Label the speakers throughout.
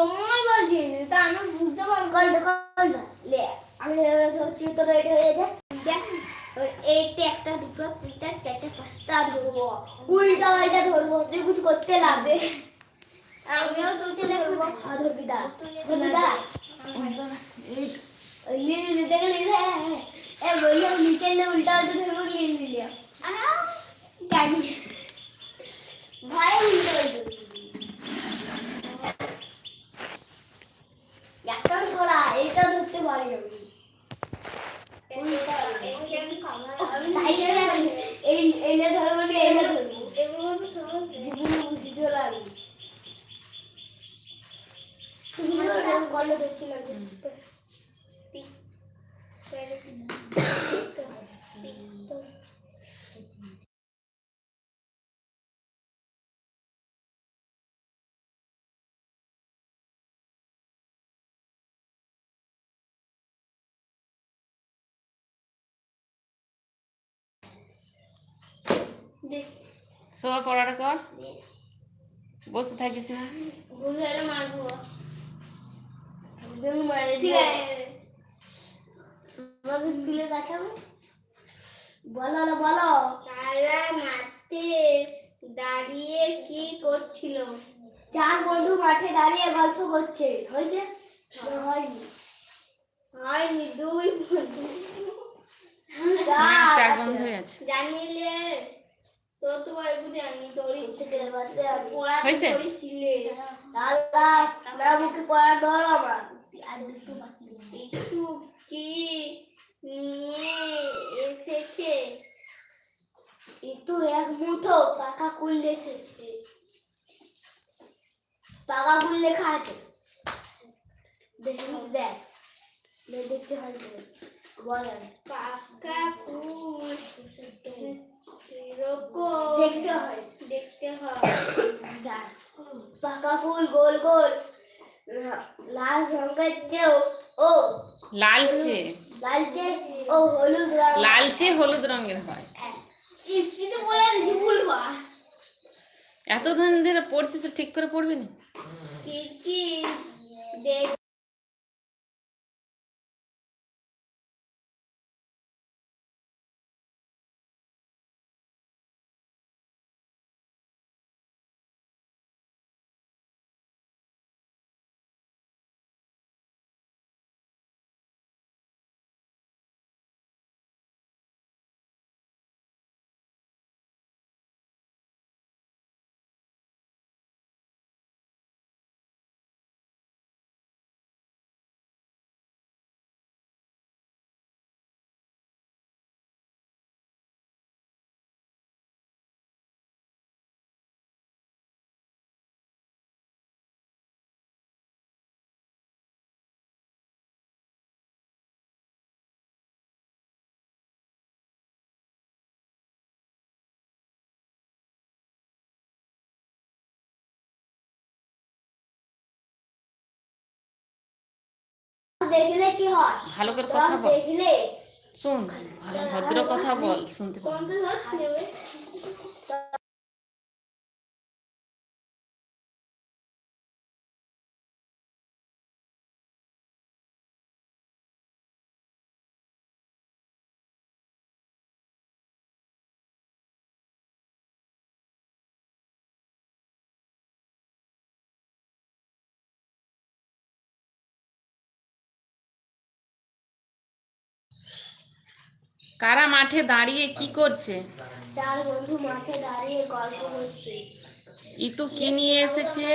Speaker 1: সময় নি, তা আমি বুঝতে পারব কল কল লে আমি তো রেডি হয়ে যায় এইটা একটা দুটো তিনটা চারটে পাঁচটা ধরবো। উল্টা পাল্টা ধরবো তুই কিছু করতে লাগবে। আমিও চলতে ধরবো হ্যাঁ ধরবি দাঁড়া। ধরবি দাঁড়া। লিলি লিতে গেলে হ্যাঁ এ বললাম নিচে উল্টা উল্টা ধরবো লিলি লিলি। জানি। উল্টা উল্টা একটা করা এটা ধরতে পারি আমি। এই এলে ধরবো না এলে ধরবো। এগুলো তো সহজ জীবনে বুঝতে পারি কলে ধরছিলাম
Speaker 2: সবার পড়াটা কর। বসে থাকিস না।
Speaker 1: বলো বলো তারা মাঠে দাঁড়িয়ে কি করছিল চার বন্ধু মাঠে দাঁড়িয়ে গল্প করছে হয়েছে হয়নি হয়নি দুই বন্ধু
Speaker 2: চার বন্ধুই আছে।
Speaker 1: জানিলে
Speaker 2: হয়েছে?
Speaker 1: কি নিয়ে এসেছে? একটু এক মুঠো পাকা কুল এসেছে। পাকা কুল লেখা আছে। দেখি দেখ। দেখ, দেখতে হয় বল। পাকা কুল? দেখতে হয় দেখতে হয়। পাকা ফুল গোল গোল। লাল রঙের চেয়েও ও।
Speaker 2: লালচে।
Speaker 1: লালচে ও হলুদ রঙ
Speaker 2: লালচে হলুদ রঙের হয়।
Speaker 1: ইস্ত্রিতে বলে দিছি ভুলবা
Speaker 2: এত দিন ধরে পড়ছিস ঠিক করে পড়বি না?
Speaker 1: কি কি? দেখলে কি হয়?
Speaker 2: ভালো করে কথা বল।
Speaker 1: দেখলে
Speaker 2: শুন ভালো ভদ্র কথা বল শুনতে পাবো। কারা মাঠে দাঁড়িয়ে কি করছে?
Speaker 1: চার বন্ধু মাঠে দাঁড়িয়ে গল্প করছে।
Speaker 2: ইতু কি নিয়ে এসেছে।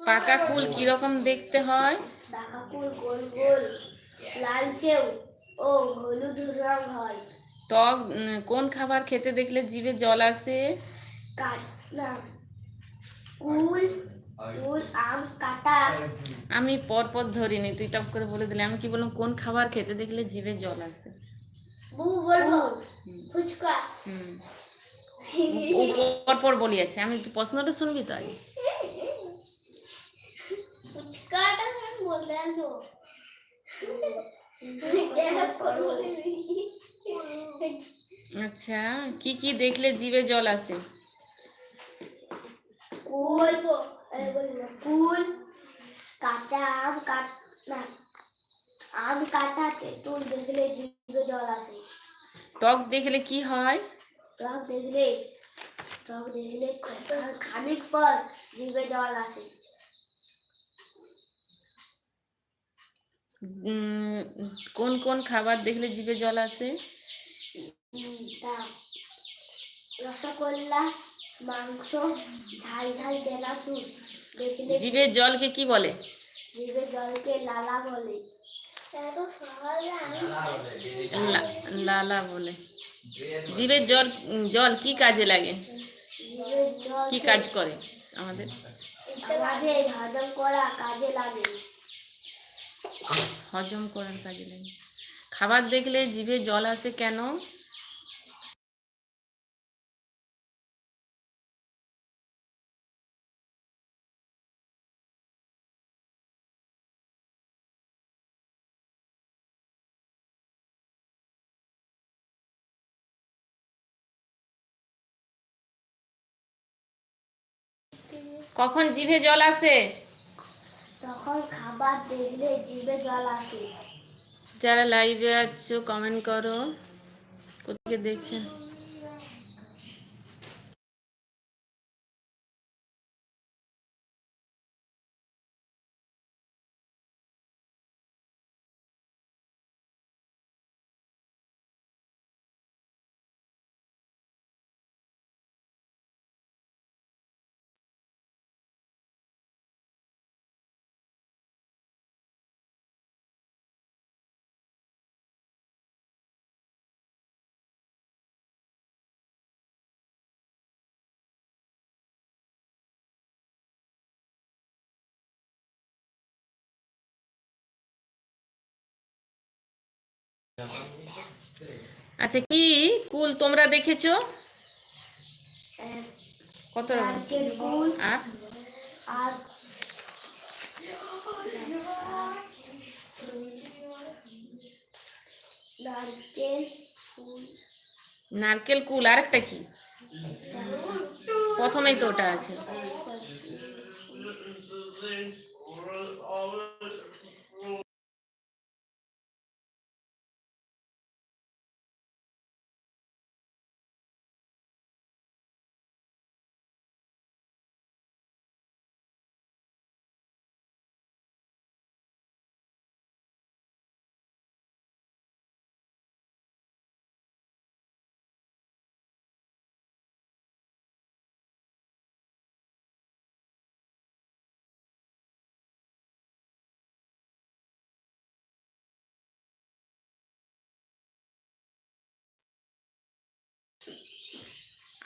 Speaker 2: পাকা কুল কীরকম দেখতে হয়?
Speaker 1: টাকা কুল গোল গোল লালচেও ও হলুদ রং হয়।
Speaker 2: টক কোন খাবার খেতে দেখলে জিভে জল আসে?
Speaker 1: কুল আম
Speaker 2: পর পর ধরিনি তুই টপ করে বলে দিলে। আমি কি বললাম কোন খাবার খেতে দেখলে জিভে জল আসে? পর পর বলি যাচ্ছে আমি প্রশ্নটা শুনবি তো আগে। আচ্ছা কি কি দেখলে জিভে জল আসে?
Speaker 1: বলব, কুল কাঁচা আম কাট আম কাটা তেঁতুল দেখলে জিভে জল আসে।
Speaker 2: টক দেখলে কি হয়?
Speaker 1: টক দেখলে টক দেখলে খানিক পর জিভে জল আসে।
Speaker 2: কোন কোন খাবার দেখলে জিভে জল আসে?
Speaker 1: রসগোল্লা মাংস ঝাল ঝাল চেনাচুর দেখলে
Speaker 2: জিভে জলকে কি বলে?
Speaker 1: জিভে জলকে লালা বলে।
Speaker 2: লালা বলে। জিভে জল জল কি কাজে লাগে? কি কাজ করে আমাদের?
Speaker 1: আমাদের হজম করা কাজে লাগে।
Speaker 2: হজম করার কাজে লাগে। খাবার দেখলে জিভে জল আসে কেন? কখন জিভে জল আসে?
Speaker 1: তখন খাবার দেখলে জিভে জল আসে।
Speaker 2: যারা লাইভে আছো কমেন্ট করো। কোথাকে দেখছেন আচ্ছা কি কুল তোমরা দেখেছ? কত রকম
Speaker 1: নারকেল কুল।
Speaker 2: আর
Speaker 1: নারকেল
Speaker 2: কুল আরেকটা কি? প্রথমেই তো ওটা আছে।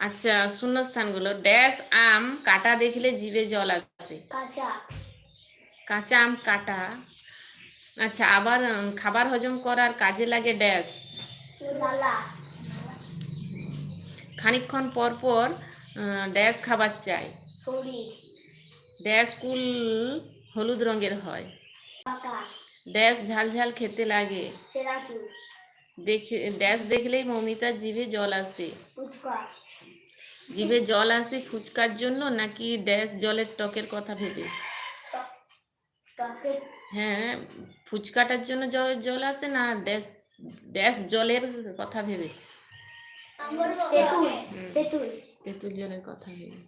Speaker 2: আচ্ছা শূন্য শূন্যস্থানগুলো। ড্যাশ আম কাটা দেখলে জিভে জল আসে।
Speaker 1: কাঁচা
Speaker 2: কাঁচা আম কাটা। আচ্ছা আবার খাবার হজম করার কাজে লাগে ড্যাশ।
Speaker 1: লালা।
Speaker 2: খানিকক্ষণ পর পর ড্যাশ খাবার চাই। ড্যাশ কুল হলুদ রঙের হয়। ড্যাশ ঝাল ঝাল খেতে লাগে। দেখে ড্যাশ দেখলেই মমিতার জিভে জল আসে। জিভে জল আসে ফুচকার জন্য নাকি ড্যাশ জলের টকের কথা ভেবে? হ্যাঁ ফুচকাটার জন্য জল জল আসে না ড্যাশ ড্যাশ জলের কথা ভেবে?
Speaker 1: তেঁতুল
Speaker 2: জলের কথা ভেবে।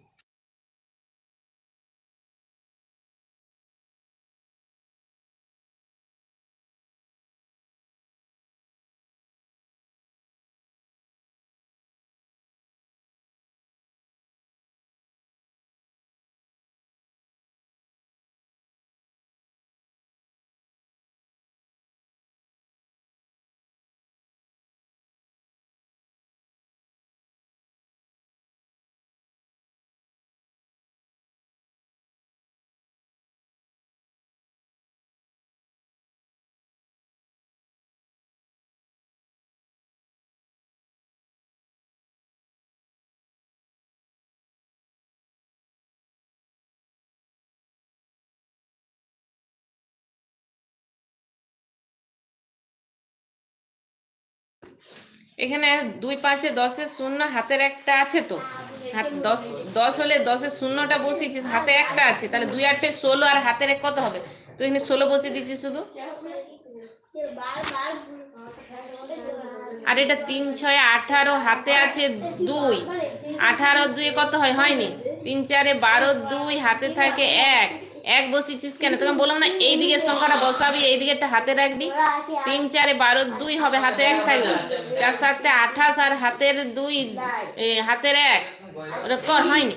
Speaker 2: এখানে দুই পাশে দশের শূন্য, হাতের একটা আছে তো। দশ দশ হলে দশের শূন্যটা বসিয়েছিস, হাতে একটা আছে, তাহলে দুই আটটে ষোলো আর হাতের এক কত হবে? তুই এখানে ষোলো বসিয়ে দিচ্ছিস শুধু। আর এটা তিন, ছয়, আঠারো, হাতে আছে দুই। আঠারো দুই কত হয়? হয়নি। তিন, চারে বারো, দুই, হাতে থাকে এক। এক বসিয়েছিস কেন? আমি বললাম না এই দিকের সংখ্যাটা বসাবি এই দিকেরটা হাতে রাখবি। তিন, চারে বারো, দুই হবে, হাতে এক থাকবে। চার, সাতটা, আঠাশ আর হাতের দুই হাতের এক। ওটা কর, হয়নি।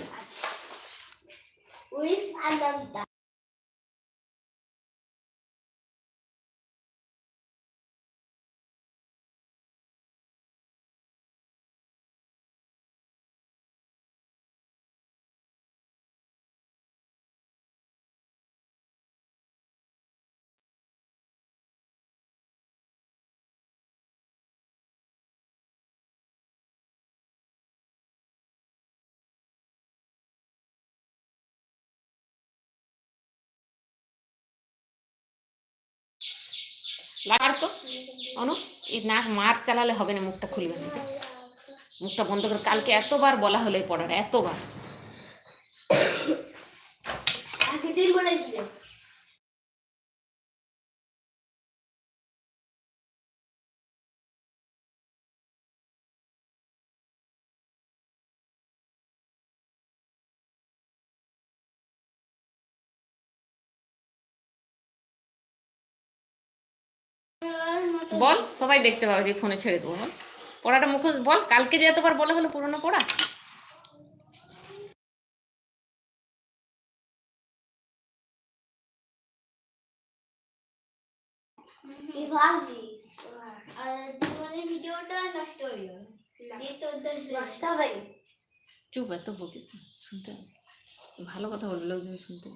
Speaker 2: লাগার তো অনু, এই নাক মার চালালে হবে না, মুখটা খুলবে না। মুখটা বন্ধ করে কালকে এতবার বলা হলো পড়ার এতবার।
Speaker 1: দিন বলেছিল।
Speaker 2: বল সবাই দেখতে পাবে যে ফোনে ছেড়ে দেবো বল পড়াটা মুখোশ বল কালকে যে এতবার বলা হলো পুরোনো পড়া চুপ এত বকিস শুনতে। ভালো কথা বলবে লোকজন শুনতে।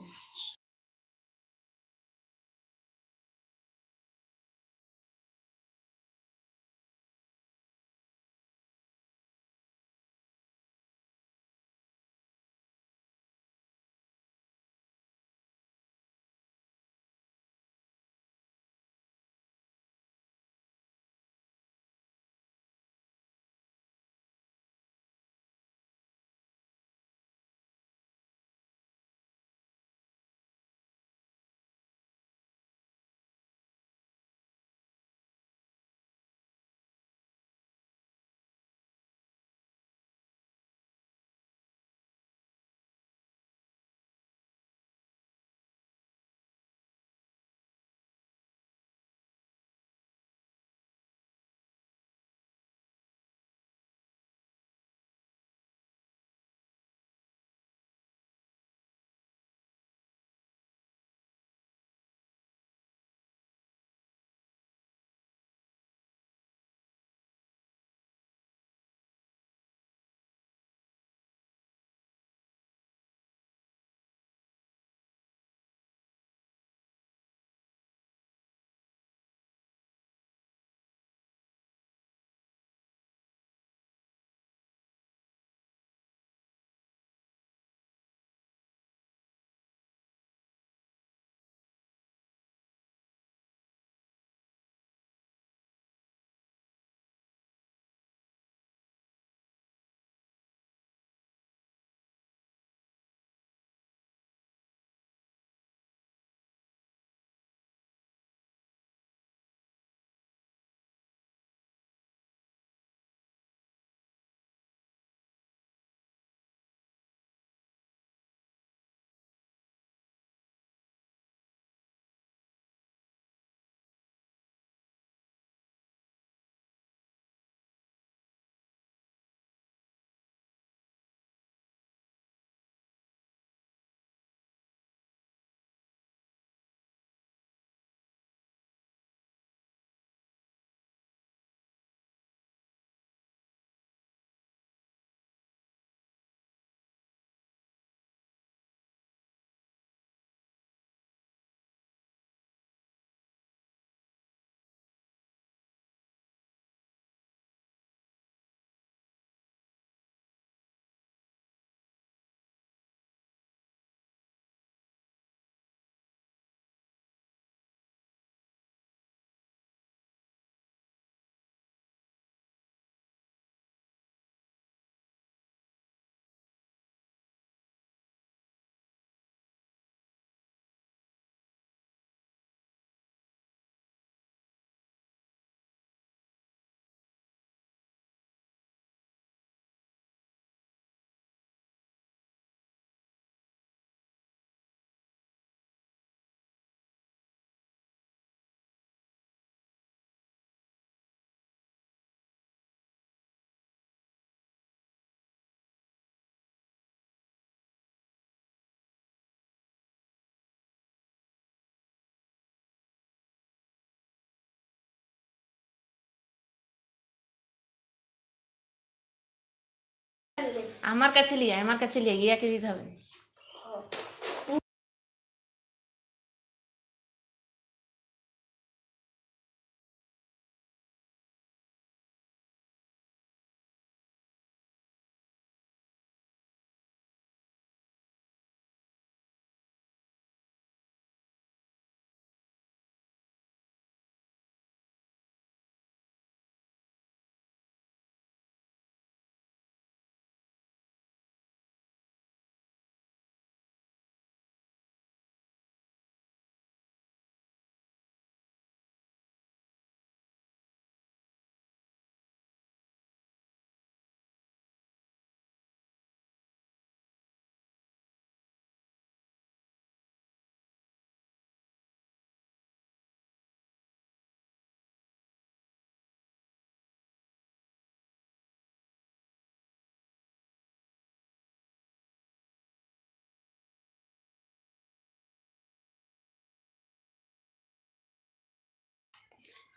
Speaker 2: আমার কাছে লিয়ে আমার কাছে লিয়ে ইয়াকে দিতে হবে।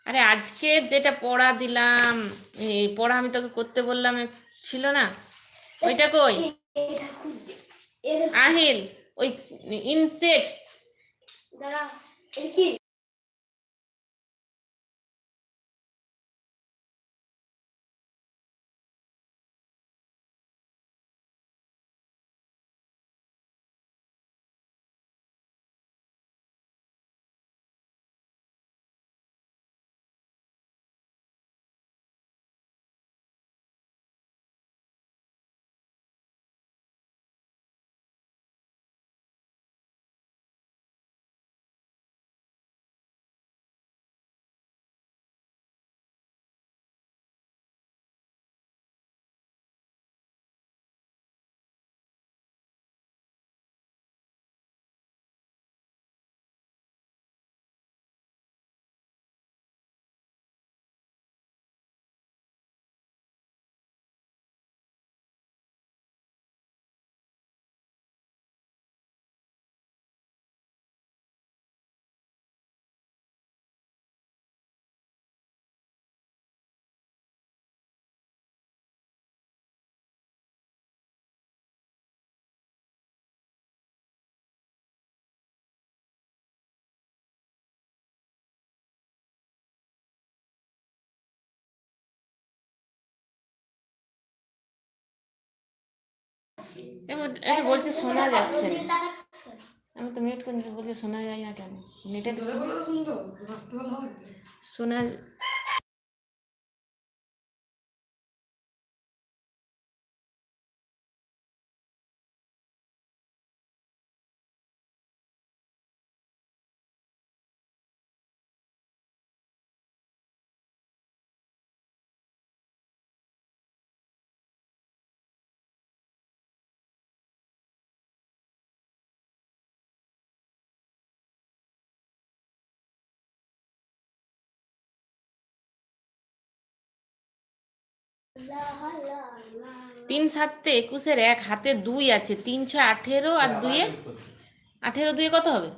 Speaker 2: আরে আজকে যেটা পড়া দিলাম পড়া আমি তোকে করতে বললাম ছিল না? ওইটা কই? আহিল ওই ইনসেক্ট
Speaker 1: দাঁড়া কি?
Speaker 2: এটা বলছে শোনা যাচ্ছে? আমি তো মিউট করে বলছি শোনা যায় না কেন নেটে শোনা তিন সাততে একুশের এক, হাতে দুই আছে। তিন ছয় আঠেরো আর দুইয়ে? আঠেরো দুইয়ে কত হবে?